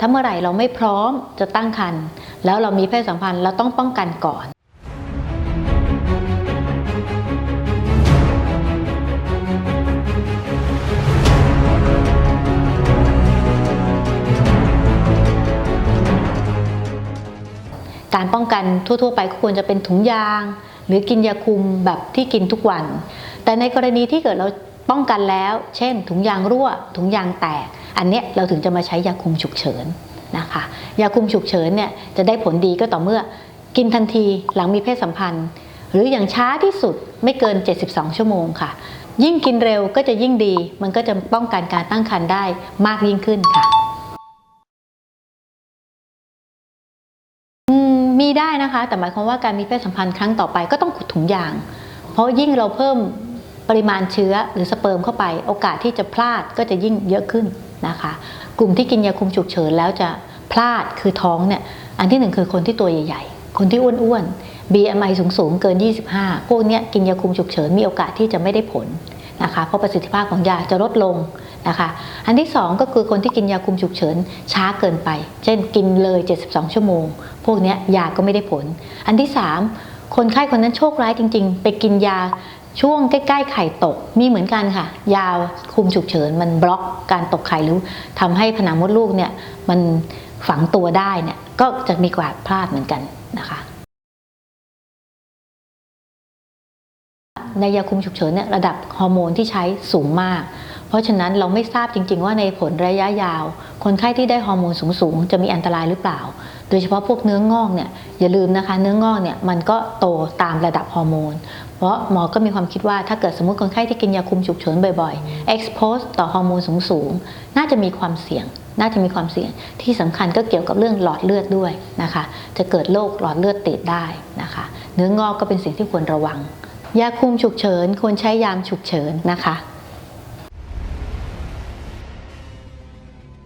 ถ้าเมื่อไหร่เราไม่พร้อมจะตั้งครรภ์แล้วเรามีเพศสัมพันธ์เราต้องป้องกันก่อนการป้องกันทั่ว ๆ ไปก็ควรจะเป็นถุงยาง หรือกินยาคุมแบบที่กินทุกวัน แต่ในกรณีที่เกิดเราป้องกันแล้ว เช่น ถุงยางรั่ว ถุงยางแตก อันเนี้ยเราถึงจะมาใช้ยาคุมฉุกเฉินนะคะยาคุมฉุกเฉินเนี่ยจะได้ผลดีก็ต่อเมื่อกินทันทีหลังมีเพศสัมพันธ์ หรืออย่างช้าที่สุดไม่เกิน 72 ชั่วโมงค่ะ ยิ่งกินเร็วก็จะยิ่งดี มันก็จะป้องกันการตั้งครรภ์ได้มากยิ่งขึ้นค่ะมีได้นะคะ แต่หมายความว่าการมีเพศสัมพันธ์ครั้งต่อไปก็ต้องขุดถุงยาง เพราะยิ่งเราเพิ่มปริมาณเชื้อหรือสเปิร์มเข้าไป โอกาสที่จะพลาดก็จะยิ่งเยอะขึ้น นะคะ กลุ่มที่กินยาคุมฉุกเฉินแล้วจะพลาดคือท้องเนี่ยอันที่หนึ่งคือคนที่ตัวใหญ่ ๆ คนที่อ้วนๆ BMI สูงๆ เกิน 25 พวกนี้กินยาคุมฉุกเฉินมีโอกาสที่จะไม่ได้ผลนะคะเพราะประสิทธิภาพของยาจะลดลงนะคะ อันที่สองก็คือคนที่กินยาคุมฉุกเฉินช้าเกินไป เช่นกินเลย 72 ชั่วโมง พวกนี้ยยาก็ไม่ได้ผล อันที่สามคนไข้คนนั้นโชคร้ายจริง ๆ ไปกินยา ช่วงใกล้ๆไข่ตกมีเหมือนกันค่ะ ยาคุมฉุกเฉิน มันบล็อกการตกไข่หรือทำให้ผนังมดลูกเนี่ยมันฝังตัวได้เนี่ยก็จะมีกวาดพลาดเหมือนกันนะคะ ในยาคุมฉุกเฉินเนี่ยระดับฮอร์โมนที่ใช้สูงมาก เพราะฉะนั้นเราไม่ทราบจริง ๆ ว่าในผลระยะยาว คนไข้ที่ได้ฮอร์โมนสูง ๆ จะมีอันตรายหรือเปล่า โดยเฉพาะพวกเนื้องอกเนี่ยอย่าลืมนะคะ เนื้องอกเนี่ยมันก็โตตามระดับฮอร์โมน เพราะหมอก็มีความคิดว่าถ้าเกิดสมมติคนไข้ที่กินยาคุมฉุกเฉินบ่อยๆ expose ต่อฮอร์โมนสูงๆน่าจะมีความเสี่ยงน่าจะมีความเสี่ยงที่สำคัญก็เกี่ยวกับเรื่องหลอดเลือดด้วยนะคะ จะเกิดโรคหลอดเลือดติดได้นะคะ เนื้องอกก็เป็นสิ่งที่ควรระวัง ยาคุมฉุกเฉินควรใช้ยามฉุกเฉินนะคะ